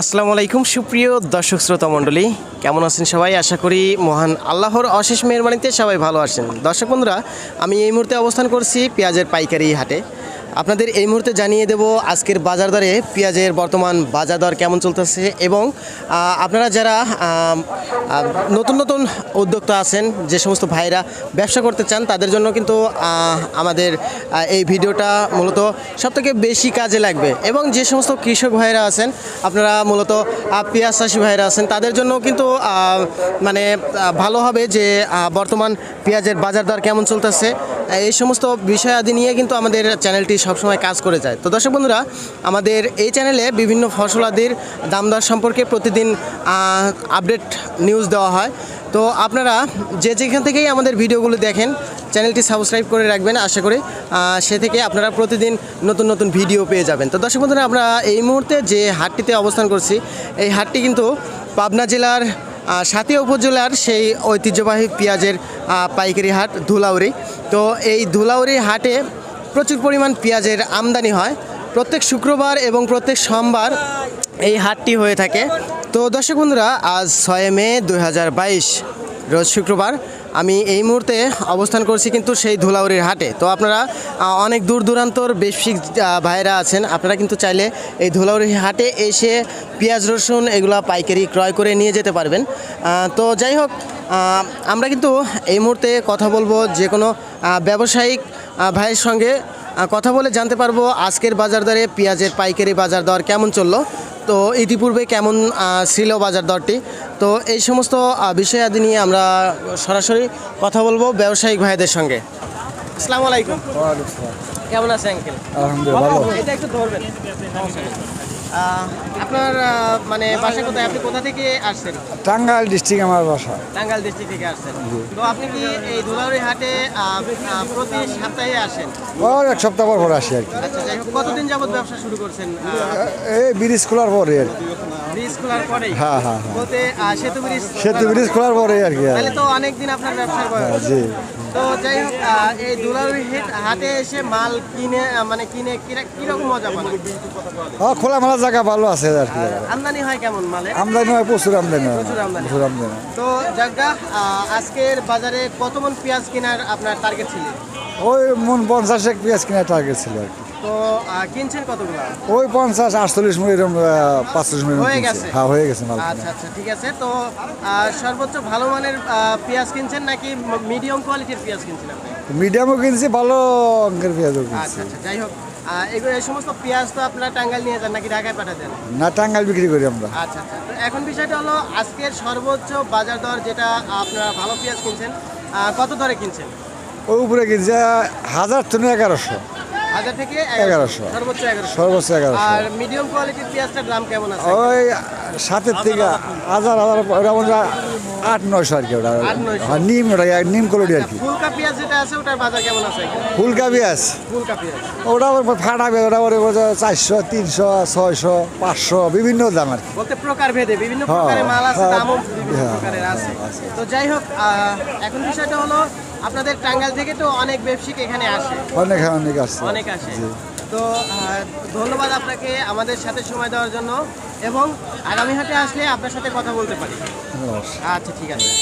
আসসালামু আলাইকুম, সুপ্রিয় দর্শক শ্রোতা মণ্ডলী। কেমন আছেন সবাই? আশা করি মহান আল্লাহর অশেষ মেহরবানিতে সবাই ভালো আছেন। দর্শক বন্ধুরা, আমি এই মুহূর্তে অবস্থান করছি পেঁয়াজের পাইকারি হাটে। আপনাদের এই মুহূর্তে জানিয়ে দেব আজকের বাজার দরে পেঁয়াজের বর্তমান বাজার দর কেমন চলতেছে এবং আপনারা যারা নতুন নতুন উদ্যোক্তা আছেন, যে সমস্ত ভাইরা ব্যবসা করতে চান, তাদের জন্য কিন্তু আমাদের এই ভিডিওটা মূলত সবথেকে বেশি কাজে লাগবে। এবং যে সমস্ত কৃষক ভাইরা আছেন, আপনারা মূলত পেঁয়াজ চাষি ভাইরা আছেন, তাদের জন্য কিন্তু মানে ভালো হবে যে বর্তমান পেঁয়াজের বাজার দর কেমন চলতেছে। এই সমস্ত বিষয়াদি নিয়ে কিন্তু আমাদের চ্যানেলটি সবসময় কাজ করে যায়। তো দর্শক বন্ধুরা, আমাদের এই চ্যানেলে বিভিন্ন ফসলাদির দাম দর সম্পর্কে প্রতিদিন আপডেট নিউজ দেওয়া হয়। তো আপনারা যে যেখান থেকেই আমাদের ভিডিওগুলো দেখেন, চ্যানেলটি সাবস্ক্রাইব করে রাখবেন, আশা করি সে থেকে আপনারা প্রতিদিন নতুন নতুন ভিডিও পেয়ে যাবেন। তো দর্শক বন্ধুরা, আমরা এই মুহূর্তে যে হাটটিতে অবস্থান করছি, এই হাটটি কিন্তু পাবনা জেলার সাতিয়া উপজেলার সেই ঐতিহ্যবাহী পেঁয়াজের পাইকারি হাট ধুলাউরি তো এই ধুলাউরি হাটে প্রচুর পরিমাণ পেঁয়াজের আমদানি হয়। প্রত্যেক শুক্রবার এবং প্রত্যেক সোমবার এই হাটটি হয়ে থাকে। তো দর্শক বন্ধুরা, আজ ছয় মে দু হাজার বাইশ, রোজ শুক্রবার। আমি এই মুহূর্তে অবস্থান করছি কিন্তু সেই ধুলাউরির হাটে। তো আপনারা অনেক দূর দূরান্তর বেশি ভাইরা আছেন। আপনারা কিন্তু চাইলে এই ধুলাউরি হাটে এসে পেঁয়াজ, রসুন এগুলো পাইকারি ক্রয় করে নিয়ে যেতে পারবেন। তো যাই হোক আমরা কিন্তু এই মুহূর্তে কথা বলব যে কোনো ব্যবসায়িক ভাইয়ের সঙ্গে কথা বলে জানতে পারব আজকের বাজার দরে পেঁয়াজের পাইকারি বাজার দর কেমন চলল। তো ইতিপূর্বে কেমন ছিল বাজার দরটি? তো এই সমস্ত বিষয়াদি নিয়ে আমরা সরাসরি কথা বলব ব্যবসায়িক ভাইদের সঙ্গে। আসসালামু আলাইকুম। কেমন আছে আঙ্কেল? আলহামদুলিল্লাহ ভালো। এটা একটু ধরবেন। আপনার মানে বাসা কোথায়? আপনি কোথা থেকে আসছেন? টাঙ্গাইল ডিস্ট্রিক্ট আমার বাসা। টাঙ্গাইল ডিস্ট্রিক্ট থেকে আসছেন। তো আপনি কি এই দুলাউরি হাটে প্রতি সপ্তাহে আসেন? ও এক সপ্তাহ পর পর আসি আর কি। আচ্ছা কতদিন যাবত ব্যবসা শুরু করছেন? এই ব্রিজ খোলার পরে আর ব্রিজ খোলার হ্যাঁ হ্যাঁ হ্যাঁ। বলতে সেতু ব্রিজ সেতু ব্রিজ খোলার পরে আর কি তাহলে তো অনেক দিন আপনার ব্যবসার বয়স। জি। তো যাই হোক এই দুলাউরি হেট- এসে মাল কিনে মানে কিনে কীরকম মজা পান? হ্যাঁ খোলামেলা জায়গা ভালো আছে আর কি। আমদানি হয় কেমন মালে? আমদানি হয় প্রচুর আমদানি প্রচুর আমদানি। প্রচুর আমদানি তো জায়গা আজকের বাজারে কত মন পেঁয়াজ কেনার আপনার টার্গেট ছিল? ওই মন পঞ্চাশ এক পেঁয়াজ কেনার টার্গেট ছিল আর কি। তো কিনছেন কতগুলো? ওই পঞ্চাশ আটচল্লিশ মিনিট এরকম পাঁচচল্লিশ মিনিট হয়ে গেছে? হ্যাঁ হয়ে গেছে আচ্ছা আচ্ছা ঠিক আছে। তো সর্বোচ্চ ভালো মানের পেঁয়াজ কিনছেন নাকি মিডিয়াম কোয়ালিটির পেঁয়াজ কিনছেন আপনি? মিডিয়ামও কিনছি ভালো অঙ্কের পেঁয়াজও কিনছি। আচ্ছা আচ্ছা যাই হোক। এগুলো এই সমস্ত পেঁয়াজ তো আপনারা টাঙ্গাইল নিয়ে যান নাকি ঢাকায় পাঠাতেন না টাঙ্গাইল বিক্রি করি আমরা। আচ্ছা আচ্ছা তো এখন বিষয়টা হলো আজকের সর্বোচ্চ বাজার দর যেটা আপনারা ভালো পেঁয়াজ কিনছেন কত দরে কিনছেন? ওই উপরে কিনছে হাজার টনে এগারোশো। হাজার থেকে এগারোশো। সর্বোচ্চ এগারোশো। সর্বোচ্চ এগারোশো। আর মিডিয়াম কোয়ালিটির পেঁয়াজটা দাম কেমন আছে? ওই সাতের থেকে হাজার হাজার ওটা হয় আট নয়শো আর কি ওটা। হ্যাঁ, নিম ওটা নিম কোয়ালিটি আর কি। ফুলকা পেঁয়াজ ওটা ফাটা পেঁয়াজ ওটা ওটা চারশো তিনশো ছয়শো পাঁচশো বিভিন্ন দাম আর কি। বলতে প্রকার ভেদে বিভিন্ন হ্যাঁ, প্রকারের মাল আছে হ্যাঁ, দামও প্রকারের আছে। তো যাই হোক এখন বিষয়টা হলো আপনাদের টাঙ্গাইল থেকে তো অনেক ব্যবসায়িক এখানে আসে। অনেক অনেক আসছে। অনেক আসে। তো ধন্যবাদ আপনাকে আমাদের সাথে সময় দেওয়ার জন্য এবং আগামী হাটে আসলে আপনার সাথে কথা বলতে পারি। আচ্ছা ঠিক আছে।